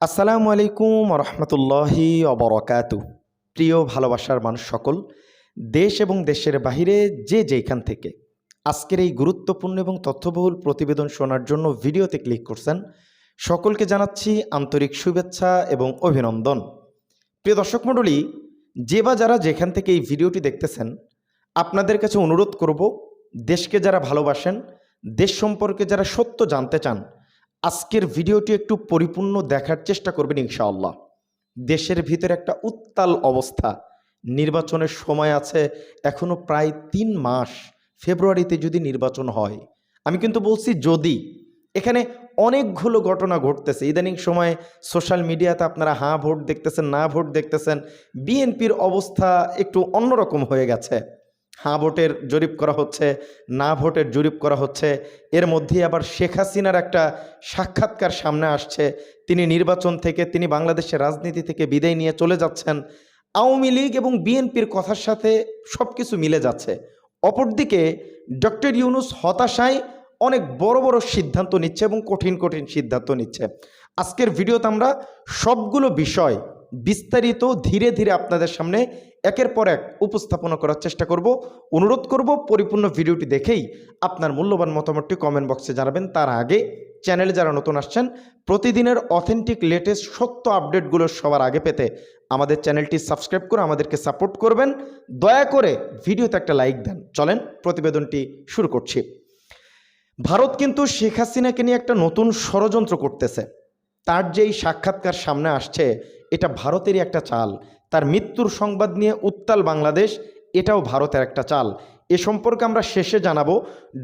আসসালামু আলাইকুম রহমতুল্লাহি অবরকাতু প্রিয় ভালোবাসার মানুষ সকল, দেশ এবং দেশের বাহিরে যে যেখান থেকে আজকের এই গুরুত্বপূর্ণ এবং তথ্যবহুল প্রতিবেদন শোনার জন্য ভিডিওতে ক্লিক করছেন, সকলকে জানাচ্ছি আন্তরিক শুভেচ্ছা এবং অভিনন্দন। প্রিয় দর্শক মণ্ডলী, যে বা যারা যেখান থেকে এই ভিডিওটি দেখতেছেন, আপনাদের কাছে অনুরোধ করব, দেশকে যারা ভালোবাসেন, দেশ সম্পর্কে যারা সত্য জানতে চান আজকের ভিডিওটি একটু পরিপূর্ণ দেখার চেষ্টা করবেন ইনশাআল্লাহ। দেশের ভিতরে একটা উত্তাল অবস্থা। নির্বাচনের সময় আছে, এখনও প্রায় তিন মাস ফেব্রুয়ারিতে যদি নির্বাচন হয়। আমি কিন্তু বলছি যদি। এখানে অনেকগুলো ঘটনা ঘটতেছে। ইদানিং সময়ে সোশ্যাল মিডিয়াতে আপনারা হাঁ, ভোট দেখতেছেন, না, ভোট দেখতেছেন। বিএনপির অবস্থা একটু অন্যরকম হয়ে গেছে। হাঁ ভোটের জরিপ করা হচ্ছে, না ভোটের জরিপ করা হচ্ছে। এর মধ্যে আবার শেখ হাসিনার একটা সাক্ষাৎকার সামনে আসছে। তিনি নির্বাচন থেকে, তিনি বাংলাদেশের রাজনীতি থেকে বিদায় নিয়ে চলে যাচ্ছেন। আওয়ামী লীগ এবং বিএনপির কথার সাথে সব কিছু মিলে যাচ্ছে। অপরদিকে ডক্টর ইউনুস হতাশায় অনেক বড় বড় সিদ্ধান্ত নিচ্ছে এবং কঠিন কঠিন সিদ্ধান্ত নিচ্ছে। আজকের ভিডিওতে আমরা সবগুলো বিষয় বিস্তারিত ধীরে ধীরে আপনাদের সামনে একের পর এক উপস্থাপনা করার চেষ্টা করব। অনুরোধ করব, পরিপূর্ণ ভিডিওটি দেখেই আপনার মূল্যবান মতামতটি কমেন্ট বক্সে জানাবেন। তার আগে চ্যানেলে যারা নতুন আসছেন, প্রতিদিনের অথেন্টিক লেটেস্ট সত্য আপডেটগুলো সবার আগে পেতে আমাদের চ্যানেলটি সাবস্ক্রাইব করে আমাদেরকে সাপোর্ট করবেন। দয়া করে ভিডিওতে একটা লাইক দেন। চলেন প্রতিবেদনটি শুরু করছি। ভারত কিন্তু শেখ হাসিনাকে নিয়ে একটা নতুন ষড়যন্ত্র করতেছে। তার যেই সাক্ষাৎকার সামনে আসছে এটা ভারতেরই একটা চাল। তার মৃত্যুর সংবাদ নিয়ে উত্তাল বাংলাদেশ, এটাও ভারতের একটা চাল। এ সম্পর্কে আমরা শেষে জানাব,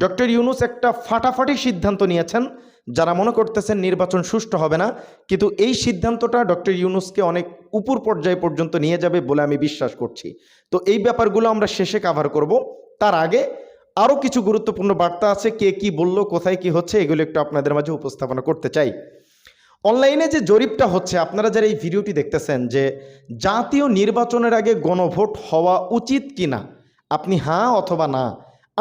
ডক্টর ইউনুস একটা ফাটাফাটি সিদ্ধান্ত নিয়েছেন, যারা মনে করতেছেন নির্বাচন সুষ্ঠু হবে না, কিন্তু এই সিদ্ধান্তটা ডক্টর ইউনুসকে অনেক উপর পর্যায়ে পর্যন্ত নিয়ে যাবে বলে আমি বিশ্বাস করছি। তো এই ব্যাপারগুলো আমরা শেষে কাভার করব। তার আগে আরও কিছু গুরুত্বপূর্ণ বার্তা আছে, কে কি বলল, কোথায় কি হচ্ছে, এগুলো একটু আপনাদের মাঝে উপস্থাপনা করতে চাই। অনলাইনে যে জরিপটা হচ্ছে, আপনারা যারা এই ভিডিওটি দেখতেছেন যে জাতীয় নির্বাচনের আগে গণভোট হওয়া উচিত কি না আপনি হ্যাঁ অথবা না,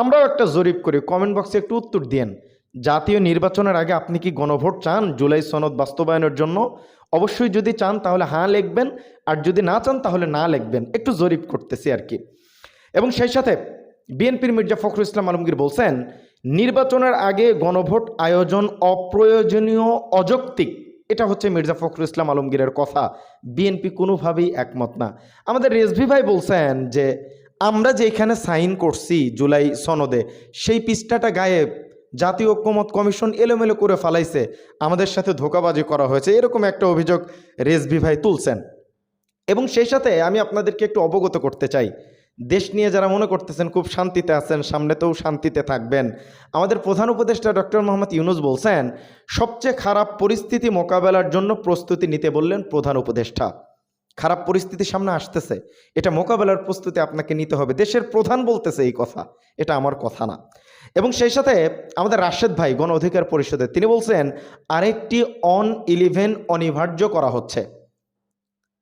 আমরাও একটা জরিপ করি কমেন্ট বক্সে একটু উত্তর দিন জাতীয় নির্বাচনের আগে আপনি কি গণভোট চান? জুলাই সনদ বাস্তবায়নের জন্য? অবশ্যই যদি চান, তাহলে হ্যাঁ লিখবেন, আর যদি না চান, তাহলে না লিখবেন। একটু জরিপ করতেছি আর কি। এবং সেই সাথে বিএনপির মির্জা ফখরুল ইসলাম আলমগীর বলছেন, নির্বাচনের আগে গণভোট আয়োজন অপ্রয়োজনীয়, অযৌক্তিক। এটা হচ্ছে মির্জা ফখরুল ইসলাম আলমগীরের কথা। বিএনপি কোনোভাবেই একমত না। আমাদের রেজভি ভাই বলছেন যে, আমরা যেখানে সাইন করছি জুলাই সনদে, সেই পৃষ্ঠাটা গায়েব জাতীয় ঐক্যমত কমিশন এলোমেলো করে ফালাইছে। আমাদের সাথে ধোকাবাজি করা হয়েছে। এরকম একটা অভিযোগ রেজভি ভাই তুলছেন। এবং সেই সাথে আমি আপনাদেরকে একটু অবগত করতে চাই। দেশ নিয়ে যারা মনে করতেছেন, খুব শান্তিতে আছেন, সামনেতেও শান্তিতে থাকবেন। আমাদের প্রধান উপদেষ্টা ডক্টর মোহাম্মদ ইউনুস বলছেন, সবচেয়ে খারাপ পরিস্থিতি মোকাবেলার জন্য প্রস্তুতি নিতে বললেন প্রধান উপদেষ্টা। খারাপ পরিস্থিতি সামনে আসতেছে, এটা মোকাবেলার প্রস্তুতি আপনাকে নিতে হবে। দেশের প্রধান বলতেছে এই কথা, এটা আমার কথা না। এবং সেই সাথে আমাদের রাশেদ ভাই, গণ অধিকার পরিষদে তিনি বলছেন, আরেকটি অন ইলেভেন অনিবার্য করা হচ্ছে।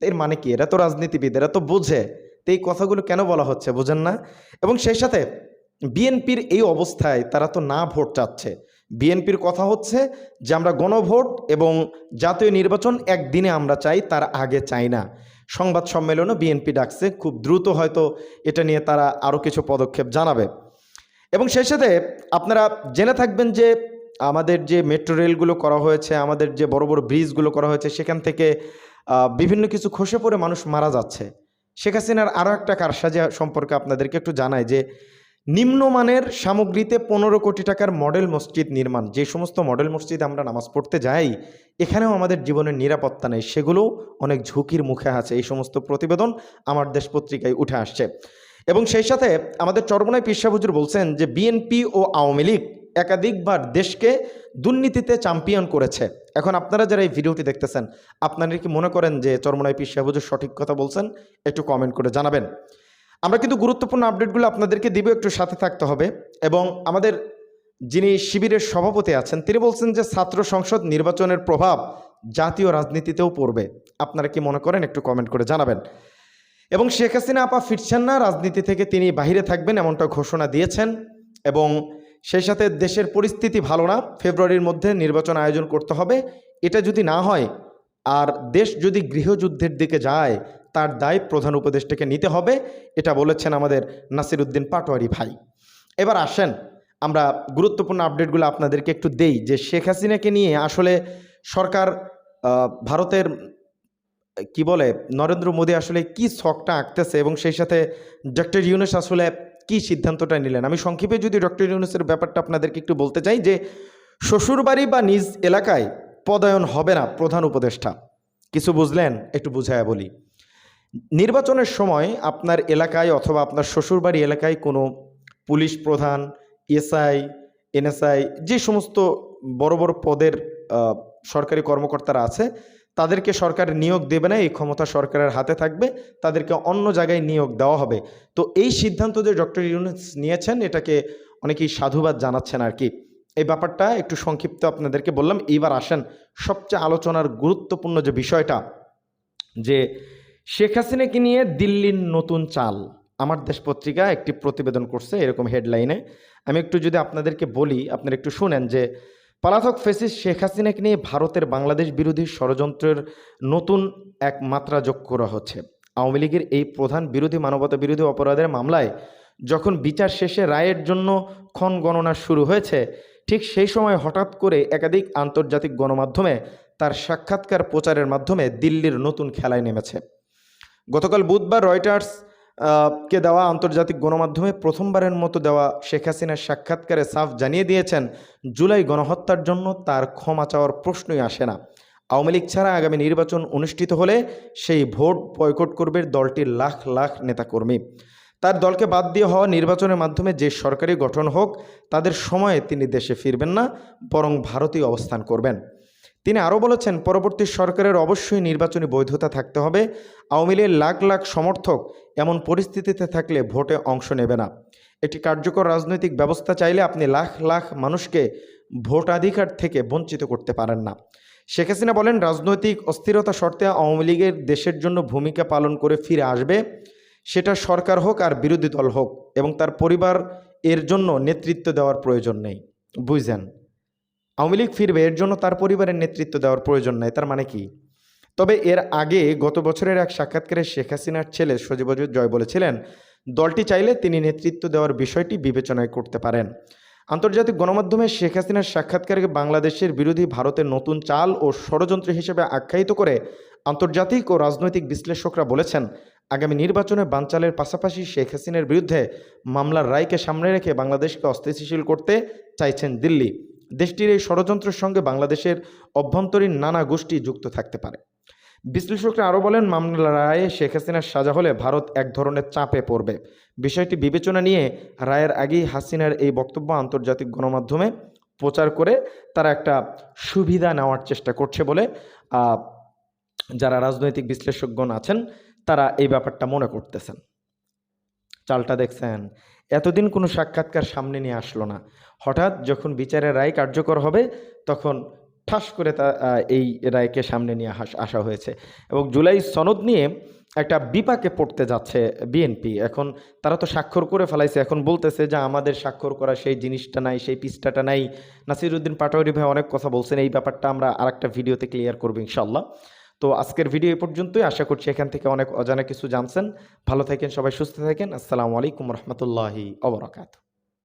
এর মানে কি? এরা তো রাজনীতিবিদ, এরা তো বোঝে। তো এই কথাগুলো কেন বলা হচ্ছে বোঝেন না? এবং সেই সাথে বিএনপির এই অবস্থায় তারা তো না ভোট চাচ্ছে। বিএনপির কথা হচ্ছে যে আমরা গণভোট এবং জাতীয় নির্বাচন একদিনে আমরা চাই, তার আগে চাই না। সংবাদ সম্মেলনও বিএনপি ডাকছে, খুব দ্রুত হয়তো এটা নিয়ে তারা আরও কিছু পদক্ষেপ জানাবে। এবং সেই সাথে আপনারা জেনে থাকবেন যে আমাদের যে মেট্রো রেলগুলো করা হয়েছে, আমাদের যে বড় বড় ব্রিজগুলো করা হয়েছে, সেখান থেকে বিভিন্ন কিছু খসে পড়ে মানুষ মারা যাচ্ছে। শেখ হাসিনার আরও একটা কারসাজি সম্পর্কে আপনাদেরকে একটু জানাই যে, নিম্নমানের সামগ্রীতে পনেরো কোটি টাকার মডেল মসজিদ নির্মাণ, যে সমস্ত মডেল মসজিদ আমরা নামাজ পড়তে যাই, এখানেও আমাদের জীবনের নিরাপত্তা নেই। সেগুলোও অনেক ঝুঁকির মুখে আছে। এই সমস্ত প্রতিবেদন আমার দেশ পত্রিকায় উঠে আসছে। এবং সেই সাথে আমাদের চরমনায় পিসা হুজুর বলছেন যে, বিএনপি ও আওয়ামী লীগ একাধিকবার দেশকে দুর্নীতিতে চ্যাম্পিয়ন করেছে। এখন আপনারা যারা এই ভিডিওটি দেখতেছেন, আপনারা কি মনে করেন যে চরমনায় পিসা হুজুর সঠিক কথা বলছেন? একটু কমেন্ট করে জানাবেন। আমরা কিন্তু গুরুত্বপূর্ণ আপডেটগুলো আপনাদেরকে দিব, একটু সাথে থাকতে হবে। এবং আমাদের যিনি শিবিরের সভাপতি আছেন, তিনি বলছেন যে ছাত্র সংসদ নির্বাচনের প্রভাব জাতীয় রাজনীতিতেও পড়বে। আপনারা কি মনে করেন? একটু কমেন্ট করে জানাবেন। এবং শেখ হাসিনা আপা ফিরছেন না, রাজনীতি থেকে তিনি বাহিরে থাকবেন, এমনটা ঘোষণা দিয়েছেন। এবং সেই সাথে দেশের পরিস্থিতি ভালো না, ফেব্রুয়ারির মধ্যে নির্বাচন আয়োজন করতে হবে। এটা যদি না হয়, আর দেশ যদি গৃহযুদ্ধের দিকে যায়, তার দায় প্রধান উপদেষ্টাকে নিতে হবে, এটা বলেছেন আমাদের নাসিরুদ্দিন পাটোয়ারি ভাই। এবার আসেন, আমরা গুরুত্বপূর্ণ আপডেটগুলো আপনাদেরকে একটু দেই, যে শেখ হাসিনাকে নিয়ে আসলে সরকার ভারতের, কি বলে, নরেন্দ্র মোদী আসলে কি ছকটা আঁকতেছে এবং সেই সাথে ডক্টর ইউনেস আসলে কি সিদ্ধান্তটা নিলেন? আমি সংক্ষেপে যদি ডক্টর ইউনুসের ব্যাপারটা আপনাদেরকে একটু বলতে চাই যে, শ্বশুরবাড়ি বা নিজ এলাকায় পদায়ন হবে না প্রধান উপদেষ্টা। কিছু বুঝলেন? একটু বুঝায়া বলি। নির্বাচনের সময় আপনার এলাকায় অথবা আপনার শ্বশুরবাড়ি এলাকায় কোনো পুলিশ প্রধান, এসআই, এনএসআই, যে সমস্ত বড় বড় পদের সরকারি কর্মকর্তারা আছে তাদেরকে সরকার নিয়োগ দেবে না, এই ক্ষমতা সরকারের হাতে থাকবে, তাদেরকে অন্য জায়গায় নিয়োগ দেওয়া হবে। তো এই সিদ্ধান্ত যে ডক্টর ইউনুস নিয়েছেন, এটাকে অনেকেই সাধুবাদ জানাচ্ছেন আর কি। এই ব্যাপারটা একটু সংক্ষিপ্ত আপনাদেরকে বললাম। এইবার আসেন সবচেয়ে আলোচনার গুরুত্বপূর্ণ যে বিষয়টা, যে শেখ হাসিনাকে নিয়ে দিল্লির নতুন চাল। আমার দেশ পত্রিকা একটি প্রতিবেদন করছে এরকম হেডলাইনে। আমি একটু যদি আপনাদেরকে বলি, আপনারা একটু শুনেন যে পলাতক ফেসিস শেখ হাসিনাকে নিয়ে ভারতের বাংলাদেশ বিরোধী ষড়যন্ত্রের নতুন এক মাত্রা যোগ করা হচ্ছে। আওয়ামী লীগের এই প্রধান বিরোধী মানবতা বিরোধী অপরাধের মামলায় যখন বিচার শেষে রায়ের জন্য ক্ষণ গণনা শুরু হয়েছে, ঠিক সেই সময় হঠাৎ করে একাধিক আন্তর্জাতিক গণমাধ্যমে তার সাক্ষাৎকার প্রচারের মাধ্যমে দিল্লির নতুন খেলায় নেমেছে। গতকাল বুধবার রয়টার্স কে দেওয়া আন্তর্জাতিক গণমাধ্যমে প্রথমবারের মতো দেওয়া শেখ হাসিনার সাক্ষাৎকারে সাফ জানিয়ে দিয়েছেন, জুলাই গণহত্যার জন্য তার ক্ষমা চাওয়ার প্রশ্নই আসে না। আওয়ামী লীগ ছাড়া আগামী নির্বাচন অনুষ্ঠিত হলে সেই ভোট বয়কট করবে দলটির লাখ লাখ নেতাকর্মী। তার দলকে বাদ দিয়ে হওয়া নির্বাচনের মাধ্যমে যে সরকারি গঠন হোক, তাদের সময়ে তিনি দেশে ফিরবেন না, বরং ভারতেই অবস্থান করবেন। তিনি আরও বলেছেন, পরবর্তী সরকারের অবশ্যই নির্বাচনী বৈধতা থাকতে হবে। আওয়ামী লীগের লাখ লাখ সমর্থক এমন পরিস্থিতিতে থাকলে ভোটে অংশ নেবে না। একটি কার্যকর রাজনৈতিক ব্যবস্থা চাইলে আপনি লাখ লাখ মানুষকে ভোটাধিকার থেকে বঞ্চিত করতে পারেন না। শেখ হাসিনা বলেন, রাজনৈতিক অস্থিরতা শর্তে আওয়ামী লীগের দেশের জন্য ভূমিকা পালন করে ফিরে আসবে। সেটা সরকার হোক আর বিরোধী দল হোক এবং তার পরিবার এর জন্য নেতৃত্ব দেওয়ার প্রয়োজন নেই। বুঝছেন আওয়ামী লীগ ফিরবে, এর জন্য তার পরিবারের নেতৃত্ব দেওয়ার প্রয়োজন নেই, তার মানে কি? তবে এর আগে গত বছরের এক সাক্ষাৎকারে শেখ হাসিনার ছেলে সজীবজুর জয় বলেছিলেন, দলটি চাইলে তিনি নেতৃত্ব দেওয়ার বিষয়টি বিবেচনায় করতে পারেন। আন্তর্জাতিক গণমাধ্যমে শেখ হাসিনার সাক্ষাৎকারকে বাংলাদেশের বিরোধী ভারতের নতুন চাল ও ষড়যন্ত্র হিসেবে আখ্যায়িত করে আন্তর্জাতিক ও রাজনৈতিক বিশ্লেষকরা বলেছেন, আগামী নির্বাচনে বানচালের পাশাপাশি শেখ হাসিনার বিরুদ্ধে মামলার রায়কে সামনে রেখে বাংলাদেশকে অস্থিতিশীল করতে চাইছেন দিল্লি। দেশটির এই ষড়যন্ত্রের সঙ্গে বাংলাদেশের অভ্যন্তরীণ নানা গোষ্ঠী যুক্ত থাকতে পারে। বিশ্লেষকরা আরও বলেন মামলার রায়ে শেখ হাসিনার সাজা হলে ভারত এক ধরনের চাপে পড়বে। বিষয়টি বিবেচনা নিয়ে রায়ের আগেই হাসিনার এই বক্তব্য আন্তর্জাতিক গণমাধ্যমে প্রচার করে তারা একটা সুবিধা নেওয়ার চেষ্টা করছে বলে যারা রাজনৈতিক বিশ্লেষকগণ আছেন, তারা এই ব্যাপারটা মনে করতেছেন। চালটা দেখছেন। এতদিন কোনো সাক্ষাৎকার সামনে নিয়ে আসলো না। হঠাৎ যখন বিচারের রায় কার্যকর হবে, তখন ঠাস করে তা এই রায়কে সামনে নিয়ে আসা হয়েছে। এবং জুলাই সনদ নিয়ে একটা বিপাকে পড়তে যাচ্ছে বিএনপি। এখন তারা তো স্বাক্ষর করে ফেলাইছে। এখন বলতেছে যে আমাদের স্বাক্ষর করা সেই জিনিসটা নাই, সেই পৃষ্ঠাটা নাই। নাসিরুদ্দিন পাটোয়ারি ভাই অনেক কথা বলছেন। এই ব্যাপারটা আমরা আরেকটা ভিডিওতে ক্লিয়ার করব ইনশাল্লাহ তো আজকের ভিডিও এ পর্যন্তই। আশা করছি এখান থেকে অনেক অজানা কিছু জানছেন। ভালো থাকেন, সবাই সুস্থ থাকেন। আসসালামু আলাইকুম রহমতুল্লাহি অবরাকাত